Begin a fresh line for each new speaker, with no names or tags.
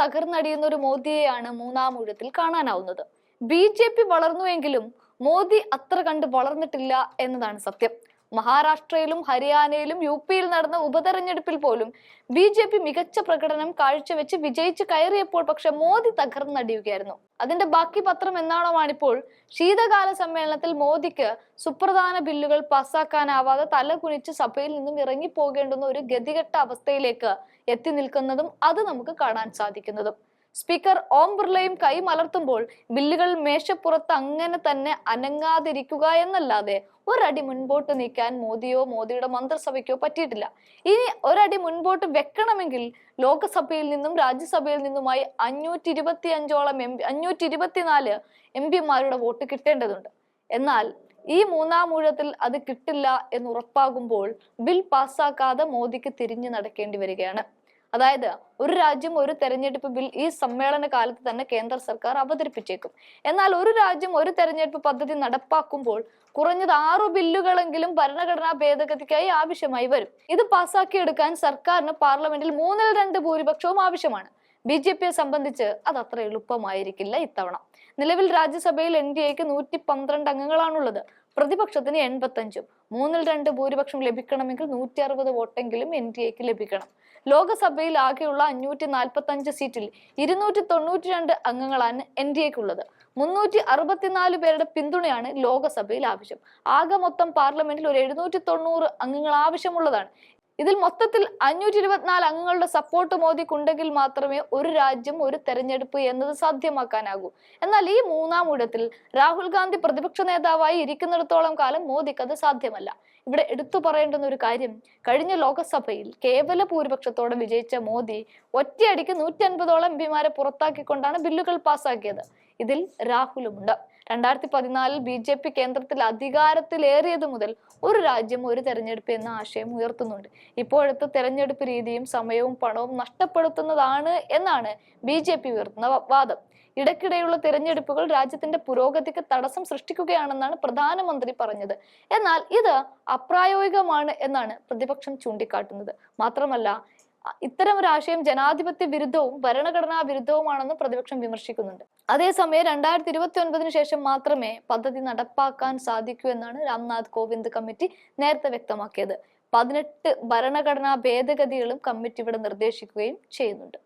തകർന്നടിയുന്ന ഒരു മോദിയെയാണ് മൂന്നാം ഊഴത്തിൽ കാണാനാവുന്നത്. ബി ജെ പി വളർന്നുവെങ്കിലും മോദി അത്ര കണ്ട് വളർന്നിട്ടില്ല എന്നതാണ് സത്യം. മഹാരാഷ്ട്രയിലും ഹരിയാനയിലും യു പിയിൽ നടന്ന ഉപതെരഞ്ഞെടുപ്പിൽ പോലും ബി ജെ പി മികച്ച പ്രകടനം കാഴ്ചവെച്ച് വിജയിച്ച് കയറിയപ്പോൾ പക്ഷെ മോദി തകർന്നടിയുകയായിരുന്നു. അതിന്റെ ബാക്കി പത്രം എന്നാണോമാണിപ്പോൾ ശീതകാല സമ്മേളനത്തിൽ മോദിക്ക് സുപ്രധാന ബില്ലുകൾ പാസ്സാക്കാനാവാതെ തല കുനിച്ച് സഭയിൽ നിന്നും ഇറങ്ങി പോകേണ്ടുന്ന ഒരു ഗതികെട്ട അവസ്ഥയിലേക്ക് എത്തി നിൽക്കുന്നതും അത് നമുക്ക് കാണാൻ സാധിക്കുന്നതും. സ്പീക്കർ ഓം ബിർളയും കൈ മലർത്തുമ്പോൾ ബില്ലുകൾ മേശപ്പുറത്ത് അങ്ങനെ തന്നെ അനങ്ങാതിരിക്കുക എന്നല്ലാതെ ഒരടി മുൻപോട്ട് നീക്കാൻ മോദിയോ മോദിയുടെ മന്ത്രിസഭയ്ക്കോ പറ്റിയിട്ടില്ല. ഇനി ഒരടി മുൻപോട്ട് വെക്കണമെങ്കിൽ ലോക്സഭയിൽ നിന്നും രാജ്യസഭയിൽ നിന്നുമായി അഞ്ഞൂറ്റി ഇരുപത്തി അഞ്ചോളം എം അഞ്ഞൂറ്റി ഇരുപത്തിനാല് എം പിമാരുടെ വോട്ട് കിട്ടേണ്ടതുണ്ട്. എന്നാൽ ഈ മൂന്നാം ഊഴത്തിൽ അത് കിട്ടില്ല എന്ന് ഉറപ്പാകുമ്പോൾ ബിൽ പാസ്സാക്കാതെ മോദിക്ക് തിരിഞ്ഞു നടക്കേണ്ടി വരികയാണ്. അതായത് ഒരു രാജ്യം ഒരു തെരഞ്ഞെടുപ്പ് ബിൽ ഈ സമ്മേളന കാലത്ത് തന്നെ കേന്ദ്ര സർക്കാർ അവതരിപ്പിച്ചേക്കും. എന്നാൽ ഒരു രാജ്യം ഒരു തെരഞ്ഞെടുപ്പ് പദ്ധതി നടപ്പാക്കുമ്പോൾ കുറഞ്ഞത് ആറു ബില്ലുകളെങ്കിലും ഭരണഘടനാ ഭേദഗതിക്കായി ആവശ്യമായി വരും. ഇത് പാസ്സാക്കിയെടുക്കാൻ സർക്കാരിന് പാർലമെന്റിൽ മൂന്നിൽ രണ്ട് ഭൂരിപക്ഷവും ആവശ്യമാണ്. ബി ജെ പിയെ സംബന്ധിച്ച് അത് അത്ര എളുപ്പമായിരിക്കില്ല ഇത്തവണ. നിലവിൽ രാജ്യസഭയിൽ എൻ ഡി എക്ക് നൂറ്റി പന്ത്രണ്ട് അംഗങ്ങളാണുള്ളത്. പ്രതിപക്ഷത്തിന് എൺപത്തഞ്ചും മൂന്നിൽ രണ്ട് ഭൂരിപക്ഷം ലഭിക്കണമെങ്കിൽ നൂറ്റി അറുപത് വോട്ടെങ്കിലും എൻ ഡി എക്ക് ലഭിക്കണം. ലോകസഭയിൽ ആകെയുള്ള അഞ്ഞൂറ്റി നാൽപ്പത്തി അഞ്ച് സീറ്റിൽ ഇരുന്നൂറ്റി തൊണ്ണൂറ്റി രണ്ട് അംഗങ്ങളാണ് എൻ ഡി എക്കുള്ളത്. മുന്നൂറ്റി അറുപത്തിനാല് പേരുടെ പിന്തുണയാണ് ലോകസഭയിൽ ആവശ്യം. ആകെ മൊത്തം പാർലമെന്റിൽ ഒരു എഴുന്നൂറ്റി തൊണ്ണൂറ് അംഗങ്ങൾ ആവശ്യമുള്ളതാണ്. ഇതിൽ മൊത്തത്തിൽ അഞ്ഞൂറ്റി ഇരുപത്തിനാല് അംഗങ്ങളുടെ സപ്പോർട്ട് മോദിക്കുണ്ടെങ്കിൽ മാത്രമേ ഒരു രാജ്യം ഒരു തെരഞ്ഞെടുപ്പ് എന്നത് സാധ്യമാക്കാനാകൂ. എന്നാൽ ഈ മൂന്നാം ഇടത്തിൽ രാഹുൽ ഗാന്ധി പ്രതിപക്ഷ നേതാവായി ഇരിക്കുന്നിടത്തോളം കാലം മോദിക്ക് അത് സാധ്യമല്ല. ഇവിടെ എടുത്തു പറയേണ്ടുന്ന ഒരു കാര്യം കഴിഞ്ഞ ലോക്സഭയിൽ കേവല ഭൂരിപക്ഷത്തോടെ വിജയിച്ച മോദി ഒറ്റയടിക്ക് നൂറ്റി അൻപതോളം എം പിമാരെ പുറത്താക്കിക്കൊണ്ടാണ് ബില്ലുകൾ പാസ്സാക്കിയത് ഇതിൽ രാഹുലുമുണ്ട്. രണ്ടായിരത്തി പതിനാലിൽ ബി ജെ പി കേന്ദ്രത്തിൽ അധികാരത്തിലേറിയത് മുതൽ ഒരു രാജ്യം ഒരു തെരഞ്ഞെടുപ്പ് എന്ന ആശയം ഉയർത്തുന്നുണ്ട്. ഇപ്പോഴത്തെ തെരഞ്ഞെടുപ്പ് രീതിയും സമയവും പണവും നഷ്ടപ്പെടുത്തുന്നതാണ് എന്നാണ് ബി ജെ പി ഉയർത്തുന്ന വാദം. ഇടയ്ക്കിടെയുള്ള തിരഞ്ഞെടുപ്പുകൾ രാജ്യത്തിന്റെ പുരോഗതിക്ക് തടസ്സം സൃഷ്ടിക്കുകയാണെന്നാണ് പ്രധാനമന്ത്രി പറഞ്ഞത്. എന്നാൽ ഇത് അപ്രായോഗികമാണ് എന്നാണ് പ്രതിപക്ഷം ചൂണ്ടിക്കാട്ടുന്നത്. മാത്രമല്ല ഇത്തരം ഒരു ആശയം ജനാധിപത്യ വിരുദ്ധവും ഭരണഘടനാ വിരുദ്ധവുമാണെന്ന് പ്രതിപക്ഷം വിമർശിക്കുന്നുണ്ട്. അതേസമയം രണ്ടായിരത്തി ഇരുപത്തി ഒൻപതിന് ശേഷം മാത്രമേ പദ്ധതി നടപ്പാക്കാൻ സാധിക്കൂ എന്നാണ് രാംനാഥ് കോവിന്ദ് കമ്മിറ്റി നേരത്തെ വ്യക്തമാക്കിയത്. പതിനെട്ട് ഭരണഘടനാ ഭേദഗതികളും കമ്മിറ്റി ഇവിടെ നിർദ്ദേശിക്കുകയും ചെയ്യുന്നുണ്ട്.